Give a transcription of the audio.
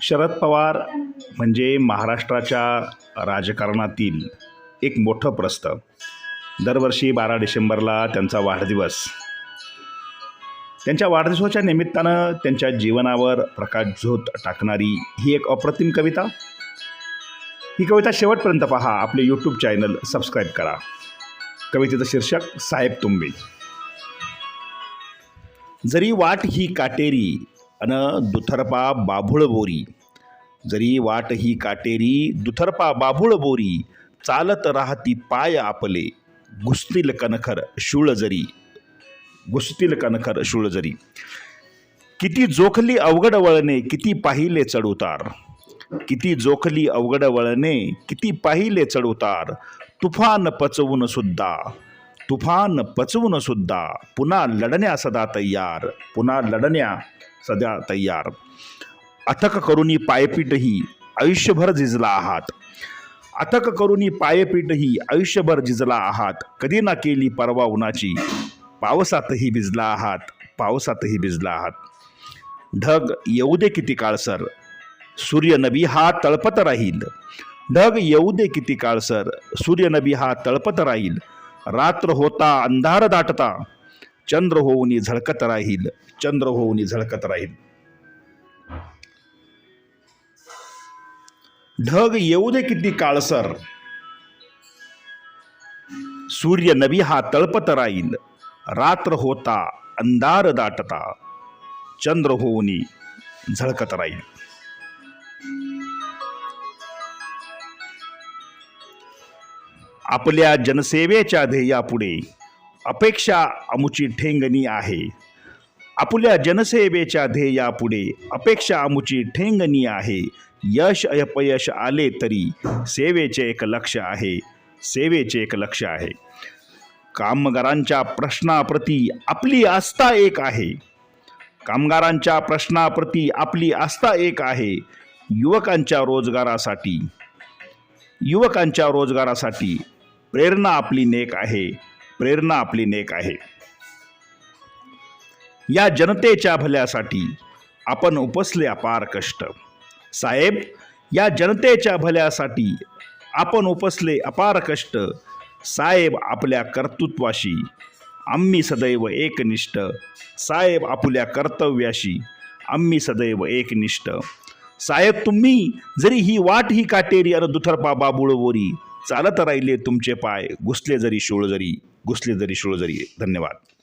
शरद पवार म्हणजे महाराष्ट्राच्या राजकारणातील एक मोठं प्रस्थ. दरवर्षी बारा डिसेंबरला त्यांचा वाढदिवस. त्यांच्या वाढदिवसाच्या निमित्तानं त्यांच्या जीवनावर प्रकाशझोत टाकणारी ही एक अप्रतिम कविता. ही कविता शेवटपर्यंत पहा आपले यूट्यूब चॅनल सबस्क्राईब करा. कवितेचं शीर्षक साहेब तुम्ही. जरी वाट ही काटेरी अन दुथरपा बाभुळ बोरी. जरी वाट ही काटेरी दुथरपा बाभुळ बोरी. चालत राहती पाय आपले घुसतील कणखर शूळ जरी. घुसतील कणखर शूळ जरी. किती जोखली अवघड वळणे किती पाहिले चढउतार किती जोखली अवघड वळणे किती पाहिले चढउतार तुफान पचवून सुद्धा तुफान पचवून सुद्धा पुन्हा लढण्या सदा तयार पुन्हा लढण्या सदा तयार. अथक करुनी पायपीटही आयुष्यभर झिजला आहात. अथक करुनी पायपीटही आयुष्यभर झिजला आहात. कधी ना केली परवा उन्हाची. पावसातही भिजला आहात. पावसातही भिजला आहात. ढग येऊ दे किती काळसर सूर्यनबी हा तळपत राहील. ढग येऊ दे किती काळसर सूर्यनबी हा तळपत राहील. रात्र होता अंधार दाटता. चंद्र होऊनी झळकत राहील चंद्र होऊनी झळकत राहील. ढग येऊ दे किती काळसर. सूर्य नवी हा तळपत राहील. रात्र होता अंधार दाटता. चंद्र होऊनी झळकत राहील. आपल्या जनसेवेच्या ध्येयापुढे अपेक्षा अमुची ठेंगणी आहे. आपल्या जनसेवेच्या ध्येयापुढे अपेक्षा अमुची ठेंगणी आहे. यश अपयश आले तरी सेवेचे एक लक्ष आहे. सेवेचे एक लक्ष आहे. कामगारांच्या प्रश्नाप्रती आपली आस्था एक आहे. कामगारांच्या प्रश्नाप्रती आपली आस्था एक आहे. युवकांच्या रोजगारासाठी युवकांच्या रोजगारासाठी प्रेरणा आपली नेक आहे. प्रेरणा आपली नेक आहे. या जनतेच्या भल्यासाठी आपण उपसले अपार कष्ट. साहेब या जनतेच्या भल्यासाठी आपण उपसले अपार कष्ट. साहेब आपल्या कर्तृत्वाशी आम्ही सदैव एकनिष्ठ. साहेब आपल्या कर्तव्याशी आम्ही सदैव एकनिष्ठ. साहेब तुम्ही जरी ही वाट ही काटेरी अन दुथरपा बाबुळवोरी चालत राहिले तुमचे पाय. घुसले जरी शूळ जरी घुसले जरी शूळ जरी. धन्यवाद.